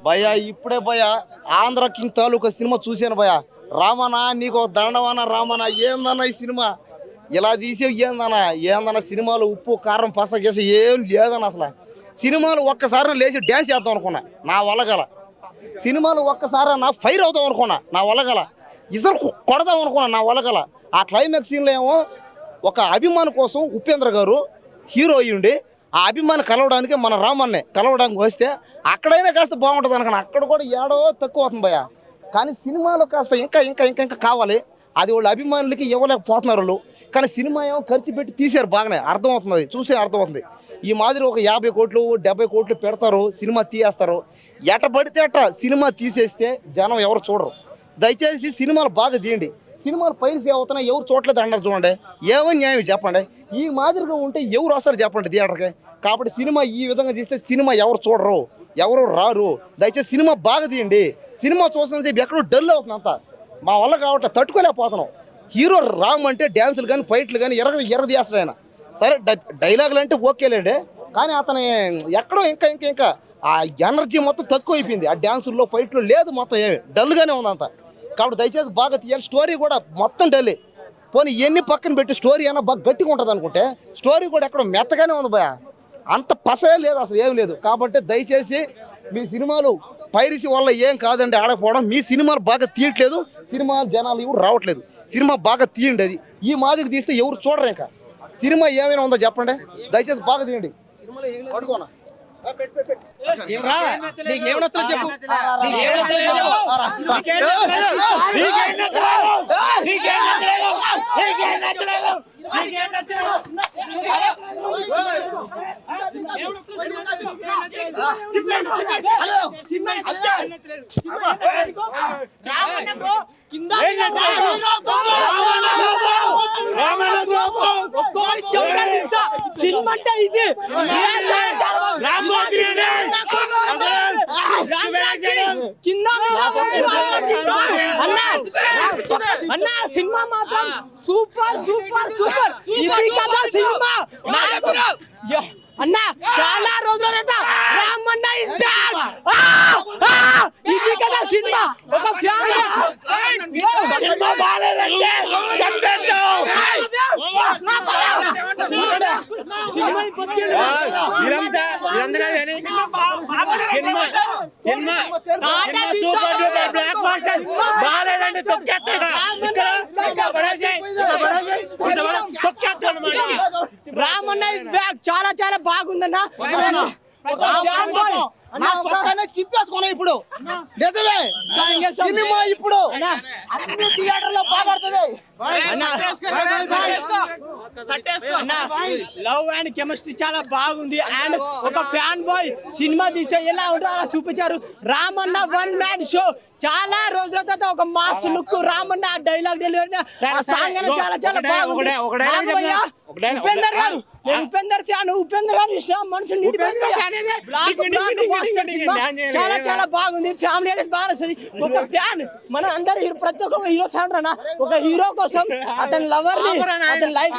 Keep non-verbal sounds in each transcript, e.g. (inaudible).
భయ ఇప్పుడే భయ ఆంధ్ర కింగ్ తాలూకా సినిమా చూశాను భయ రామనా నీకు దండవాన రామనా ఏందన్నా ఈ సినిమా? ఇలా తీసేవి ఏందన్నా? ఏందన్నా సినిమాలు ఉప్పు కారం పస గీస ఏం లేదన్న అసలు. సినిమాలు ఒక్కసారి లేచి డ్యాన్స్ చేద్దాం అనుకున్నా నా వల్ల సినిమాలు ఒక్కసారి నా ఫైర్ అవుదాం అనుకున్నా నా వల్ల గల. ఇద్దరు కొడదాం అనుకున్నా నా వల్ల ఆ క్లైమాక్స్ సీన్లో ఏమో ఒక అభిమానం కోసం ఉపేంద్ర గారు హీరో అయ్యుండి ఆ అభిమాని కలవడానికి మన రామన్నే కలవడానికి వస్తే అక్కడైనా కాస్త బాగుంటుంది అనుకున్నా. అక్కడ కూడా ఏడో తక్కువ అవుతుంది భయ కానీ సినిమాలో కాస్త ఇంకా ఇంకా ఇంకా ఇంకా కావాలి. అది వాళ్ళ అభిమానులకి ఇవ్వలేకపోతున్నారు వాళ్ళు. కానీ సినిమా ఏమో ఖర్చు పెట్టి తీశారు బాగానే. అర్థమవుతుంది చూసే చూస్తే అర్థమవుతుంది. ఈ మాదిరి ఒక యాభై కోట్లు డెబ్బై కోట్లు పెడతారు సినిమా తీయేస్తారు. ఎట పడితే అట్ట సినిమా తీసేస్తే జనం ఎవరు చూడరు. దయచేసి సినిమాలు బాగా తీయండి. సినిమాలు పైన అవుతున్నాయి ఎవరు చూడలేదు అన్నారు చూడండి. ఏమని న్యాయం చెప్పండి. ఈ మాదిరిగా ఉంటే ఎవరు వస్తారు చెప్పండి థియేటర్కి కాబట్టి సినిమా ఈ విధంగా చేస్తే సినిమా ఎవరు చూడరు ఎవరు రారు. దయచేసి సినిమా బాగా తీయండి. సినిమా చూసిన సేపు ఎక్కడో డల్ అవుతుంది అంతా. మా వల్ల కాబట్టి తట్టుకోలేకపోతున్నాం. హీరో రామంటే డ్యాన్సులు కానీ ఫైట్లు కానీ ఎర్ర ఎర్ర ఆయన. సరే డై- డైలాగులు అంటే ఓకేలేండి. కానీ అతని ఎక్కడో ఇంకా ఇంకా ఇంకా ఆ ఎనర్జీ మొత్తం తక్కువ అయిపోయింది ఆ డ్యాన్సుల్లో ఫైట్లో లేదు మొత్తం ఏమి. డల్గానే ఉంది అంతా. కాబట్టి దయచేసి బాగా తీయాలి. స్టోరీ కూడా మొత్తం డల్లే. పోనీ ఎన్ని పక్కన పెట్టి స్టోరీ అయినా బాగా గట్టిగా ఉంటుంది అనుకుంటే స్టోరీ కూడా ఎక్కడో మెత్తగానే ఉంది భయ అంత పసే లేదు అసలు ఏం లేదు. కాబట్టి దయచేసి మీ సినిమాలు పైరసీ వల్ల ఏం కాదండి ఆడకపోవడం. మీ సినిమాలు బాగా తీయట్లేదు. సినిమా జనాలు ఎవరు రావట్లేదు. సినిమా బాగా తీయండి అది. ఈ మాదిరికి తీస్తే ఎవరు చూడరు ఇంకా. సినిమా ఏమైనా ఉందో చెప్పండి? దయచేసి బాగా తీయండి. పడుకోనా నీకేమనొచ్చో చెప్పు ఒక్కొక్కరి తెలుసా సినిమా అంటే ఇది కింద అన్నా సినిమా మాత్రం సూపర్ సూపర్ సూపర్ ఇది కదా సినిమా అన్నా చాలా రోజుల రామన్న ఇస్ బ్యాక్ ఇది కదా సినిమా ఒక ఫ్యామిలీ సినిమా బాగాలేదంటే చంపేద్దాం సినిమా పత్తిళ్ళు ఇదంతా ఇదంతా కానీ cinema cinema cinema super duper blockbuster బాగాలేదండి తొక్కేస్తాడు రామన్న ఇస్ బ్యాక్ చాలా చాలా బాగుందన్న ఒక ఫ్యాన్ బాయ్ నా చొక్కానే చింపేసుకున్నా ఇప్పుడు నిజమే సినిమా ఇప్పుడు అన్ని థియేటర్లో బాగుపడుతుంది లవ్ అండ్ కెమిస్ట్రీ చాలా బాగుంది. అండ్ ఒక ఫ్యాన్ బాయ్ సినిమా తీసే ఎలా ఉంటారో అలా చూపించారు. రామన్న వన్ మ్యాన్ షో చాలా రోజుల తర్వాత ఒక mass look Ramanna dialogue delivery ఆ సాంగ్ అనేది చాలా చాలా బాగుంది. ఉపేందర్ గారు నేను ఉపేందర్ ఫ్యాన్ ఉపేందర్ గారు ఇష్టం మనుషులు. చాలా చాలా బాగుంది. ఫ్యామిలీ అనేది బాగా వస్తుంది ఒక ఫ్యాన్ మన అందరు హీరో ప్రతి ఒక్క హీరో ఫ్యాన్ రానా ఒక హీరో కోసం (laughs) అతని లవర్ని అతని లైఫ్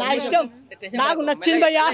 నా ఇష్టం. నాకు నచ్చింది భయ్యా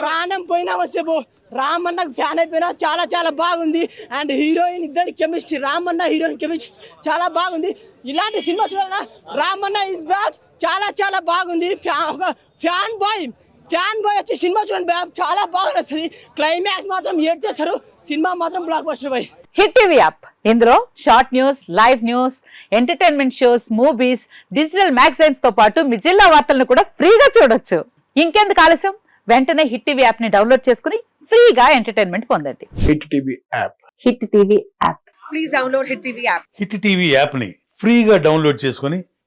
ప్రాణం పోయినా వచ్చేపు రామన్న ఫ్యాన్ అయిపోయినా చాలా చాలా బాగుంది. అండ్ హీరోయిన్ ఇద్దరి కెమిస్ట్రీ రామన్న హీరోయిన్ కెమిస్ట్రీ చాలా బాగుంది. ఇలాంటి సినిమా చూడాలన్నా రామన్న ఇస్ బ్యాక్ చాలా చాలా బాగుంది. ఫ్యా ఒక ఫ్యాన్ బాయ్ ఫ్యాన్ బాయ్ వచ్చి సినిమా చూడండి చాలా బాగా వస్తుంది క్లైమాక్స్ మాత్రం ఏడ్ చేస్తారు సినిమా మాత్రం blockbuster boy Hit TV app. ఇందులో short news live news entertainment shows movies digital మ్యాగజైన్స్తో పాటు మీ జిల్లా వార్తలను కూడా ఫ్రీగా చూడొచ్చు. ఇంకెందుకు ఆలస్యం? వెంటనే హిట్ టీవీ యాప్ని డౌన్లోడ్ చేసుకుని ఫ్రీగా ఎంటర్టైన్మెంట్ పొందండి. Hit TV app. Hit TV app. Please download Hit TV app. Hit TV యాప్ని ఫ్రీగా డౌన్లోడ్ చేసుకొని